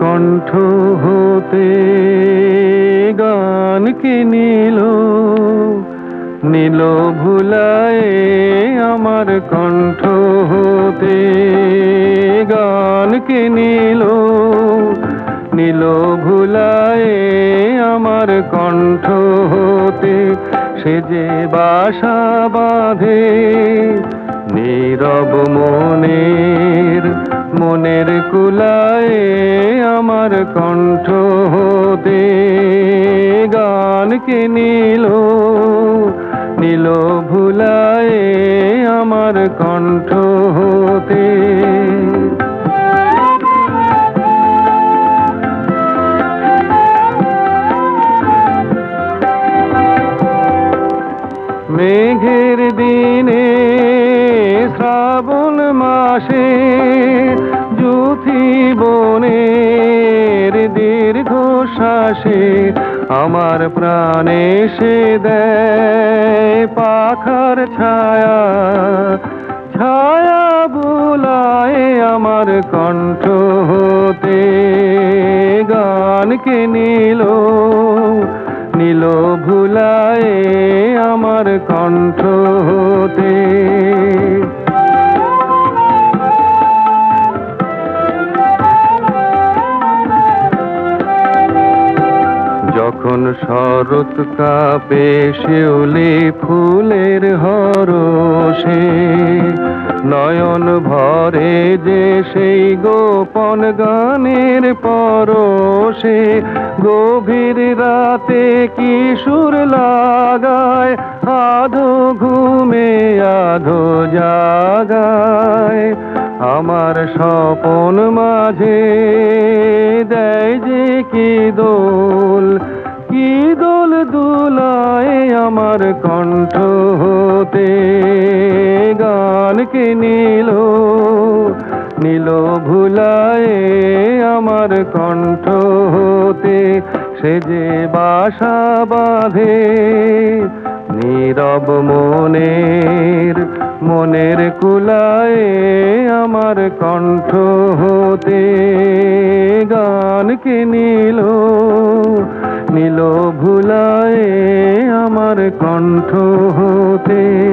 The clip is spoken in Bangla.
কণ্ঠ হতে গানকে নিল? নীল ভুলায় আমার কণ্ঠ হতে গানকে নিল? নীল ভুলায় আমার কণ্ঠ হতে সে যে বাসা বাঁধে নীরব মনের মনের কুলায় আমার কণ্ঠ হতে গানকে নিল, নীল ভুলায় আমার কণ্ঠ হতে। মেঘের দিনে মাসে জুথি বনের দীর্ঘ শ্বাসে আমার প্রাণে সে দেয় পাখার ছায়া ছায়া বুলায় আমার কণ্ঠ হতে। গানকে নিল, নীল ভুলায় আমার কণ্ঠ যখন শরৎ কাপে শিউলি ফুলের হরষে, নয়ন ভরে যে সেই গোপন গানের পরশে, গভীর রাতে কি সুর লাগায়, আধো ঘুমে আধো জাগায়। আমার স্বপন মাঝে দেয় যে কি দোল হতে গানকে নিল? নীল ভুলায় আমার কণ্ঠ হতে, সে যে বাসা বাঁধে। নীরব মনের মনের কুলায় আমার কণ্ঠ হতে গানকে কণ্ঠ হতে